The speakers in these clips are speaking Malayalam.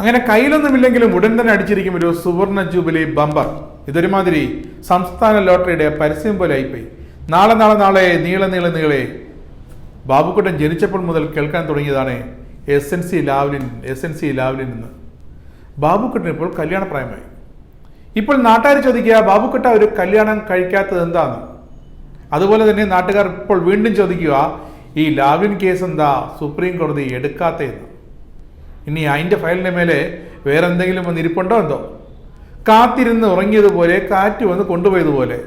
അങ്ങനെ കയ്യിലൊന്നുമില്ലെങ്കിലും ഉടൻ തന്നെ അടിച്ചിരിക്കും ഒരു സുവർണ ജൂബിലി ബമ്പർ. ഇതൊരുമാതിരി സംസ്ഥാന ലോട്ടറിയുടെ പരസ്യം പോലെ ആയിപ്പോയി. നാളെ നാളെ നാളെ നീളെ നീളെ നീളെ. ബാബുക്കുട്ടൻ ജനിച്ചപ്പോൾ മുതൽ കേൾക്കാൻ തുടങ്ങിയതാണ് S N C Lavalin S N C Lavalin എന്ന്. ബാബുക്കുട്ടൻ ഇപ്പോൾ കല്യാണപ്രായമായി. ഇപ്പോൾ നാട്ടുകാർ ചോദിക്കുക ബാബുക്കുട്ട ഒരു കല്യാണം കഴിക്കാത്തത് എന്താണ് അതുപോലെ തന്നെ നാട്ടുകാർ ഇപ്പോൾ വീണ്ടും ചോദിക്കുക ഈ ലാവ്ലിൻ കേസ് എന്താ? സുപ്രീം കോടതി എടുക്കാത്തതെന്ന്. ഇനി അതിന്റെ ഫയലിന്റെ മേലെ വേറെ എന്തെങ്കിലും വന്ന് ഇരിപ്പുണ്ടോ എന്തോ? കാത്തിരുന്ന് ഉറങ്ങിയതുപോലെ കാറ്റ് വന്ന് കൊണ്ടുപോയതുപോലെ.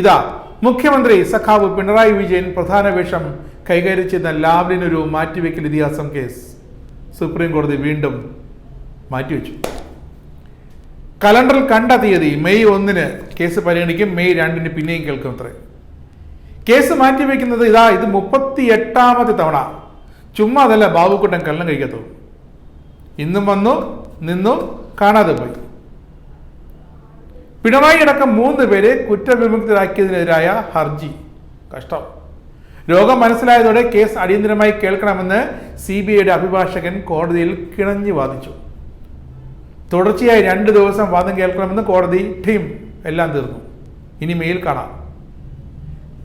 ഇതാ മുഖ്യമന്ത്രി സഖാവ് പിണറായി വിജയൻ പ്രധാന വേഷം കൈകാര്യം ചെയ്യുന്ന ലാവ്ലിനൊരു മാറ്റിവെക്കൽ ഇതിഹാസം കേസ്. സുപ്രീം കോടതി വീണ്ടും മാറ്റിവെച്ചു. കലണ്ടറിൽ കണ്ട തീയതി മെയ് ഒന്നിന് കേസ് പരിഗണിക്കും മെയ് രണ്ടിന് പിന്നെയും കേൾക്കും അത്രേ. കേസ് മാറ്റിവെക്കുന്നത് ഇതാ ഇത് മുപ്പത്തി എട്ടാമത്തെ തവണ. ചുമ്മാ അതല്ല ബാബുക്കുട്ടൻ കള്ളം കഴിക്കാത്തത് ഇന്നും വന്നു നിന്നും കാണാതെ പോയി. പിണറായി അടക്കം മൂന്ന് പേരെ കുറ്റവിമുക്തരാക്കിയതിനെതിരായ ഹർജി. കഷ്ടം. രോഗം മനസ്സിലായതോടെ കേസ് അടിയന്തരമായി കേൾക്കണമെന്ന് സി ബി ഐയുടെ അഭിഭാഷകൻ കോടതിയിൽ കിണഞ്ഞു വാദിച്ചു. തുടർച്ചയായി രണ്ട് ദിവസം വാദം കേൾക്കണമെന്ന് കോടതി ടീം എല്ലാം തീർന്നു. ഇനി മെയിൽ കാണാം.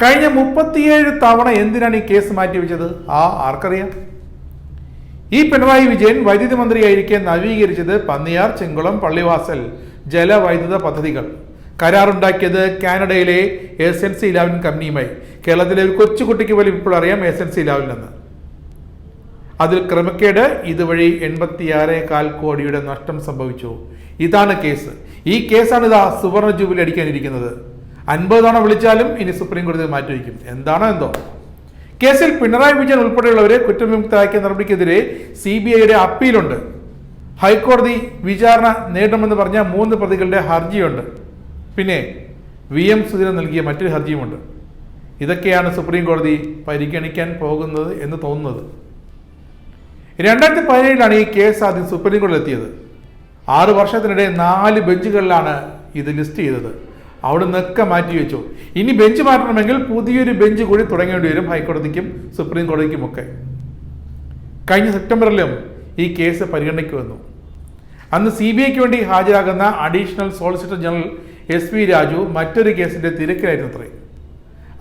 കഴിഞ്ഞ മുപ്പത്തിയേഴ് തവണ എന്തിനാണ് ഈ കേസ് മാറ്റിവെച്ചത്? ആ ആർക്കറിയാം. ഈ പിണറായി വിജയൻ വൈദ്യുതി മന്ത്രിയായിരിക്കെ നവീകരിച്ചത് പന്നിയാർ ചെങ്കുളം പള്ളിവാസൽ ജലവൈദ്യുത പദ്ധതികൾ. കരാറുണ്ടാക്കിയത് കാനഡയിലെ എസ് എൻ സി ഇലാവൻ കമ്പനിയുമായി. കേരളത്തിലെ ഒരു കൊച്ചുകുട്ടിക്ക് പോലും ഇപ്പോൾ അറിയാം എസ് എൻ സി ഇലാവനിലെന്ന് അതിൽ ക്രമക്കേട് ഇതുവഴി എൺപത്തിയാറ് കാൽ കോടിയുടെ നഷ്ടം സംഭവിച്ചു. ഇതാണ് കേസ്. ഈ കേസാണ് ഇതാ സുവർണ ജൂബിലി അടിക്കാനിരിക്കുന്നത്. അൻപത് തവണ വിളിച്ചാലും ഇനി സുപ്രീം കോടതി മാറ്റിവെക്കും. എന്താണോ എന്തോ. കേസിൽ പിണറായി വിജയൻ ഉൾപ്പെടെയുള്ളവരെ കുറ്റവിമുക്തരാക്കിയ നടപടിക്കെതിരെ സി ബി ഐയുടെ അപ്പീലുണ്ട്. ഹൈക്കോടതി വിചാരണ നേരിടുമെന്ന് പറഞ്ഞ മൂന്ന് പ്രതികളുടെ ഹർജിയുണ്ട്. പിന്നെ വി എം സുധീരൻ നൽകിയ മറ്റൊരു ഹർജിയുമുണ്ട്. ഇതൊക്കെയാണ് സുപ്രീം കോടതി പരിഗണിക്കാൻ പോകുന്നത് എന്ന് തോന്നുന്നത്. രണ്ടായിരത്തി പതിനേഴിലാണ് ഈ കേസ് ആദ്യം സുപ്രീം കോടതി എത്തിയത്. ആറ് വർഷത്തിനിടെ നാല് ബെഞ്ചുകളിലാണ് ഇത് ലിസ്റ്റ് ചെയ്തത്. അവിടെ നിന്നൊക്കെ മാറ്റി വെച്ചു. ഇനി ബെഞ്ച് മാറ്റണമെങ്കിൽ പുതിയൊരു ബെഞ്ച് കൂടി തുടങ്ങേണ്ടി വരും ഹൈക്കോടതിക്കും സുപ്രീം കോടതിക്കും ഒക്കെ കഴിഞ്ഞ സെപ്റ്റംബറിലും ഈ കേസ് പരിഗണനയ്ക്ക് വന്നു. അന്ന് സി ബി ഐക്ക് വേണ്ടി ഹാജരാകുന്ന additional solicitor general S P Raju മറ്റൊരു കേസിന്റെ തിരക്കിലായിരുന്നു അത്രേ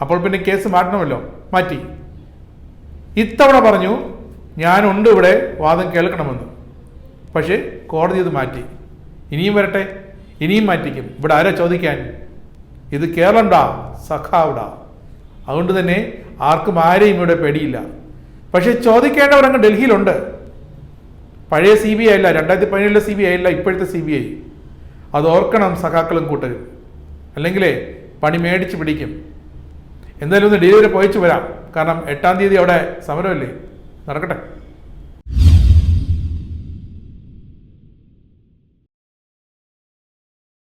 അപ്പോൾ പിന്നെ കേസ് മാറ്റണമല്ലോ? മാറ്റി. ഇത്തവണ പറഞ്ഞു ഞാനുണ്ട് ഇവിടെ വാദം കേൾക്കണമെന്ന്. പക്ഷേ കോടതി ഇത് മാറ്റി. ഇനിയും വരട്ടെ? ഇനിയും മാറ്റിക്കും. ഇവിടെ ആരാ ചോദിക്കാൻ? ഇത് കേരളണ്ടാ സഖാവിടാ. അതുകൊണ്ട് തന്നെ ആർക്കും ആരെയും ഇവിടെ പേടിയില്ല. പക്ഷെ ചോദിക്കേണ്ടവരങ്ങ് ഡൽഹിയിലുണ്ട്. പഴയ സി ബി ഐ അല്ല രണ്ടായിരത്തി പതിനേഴിലെ സി ബി ഐ അല്ല ഇപ്പോഴത്തെ സി ബി ഐ അത് ഓർക്കണം സഖാക്കളും കൂട്ടരും. അല്ലെങ്കിലേ പണി മേടിച്ച് പിടിക്കും. എന്തായാലും ഒന്ന് ഡൽഹി വരെ പോയിച്ചു വരാം. കാരണം എട്ടാം തീയതി അവിടെ സമരമല്ലേ? നടക്കട്ടെ.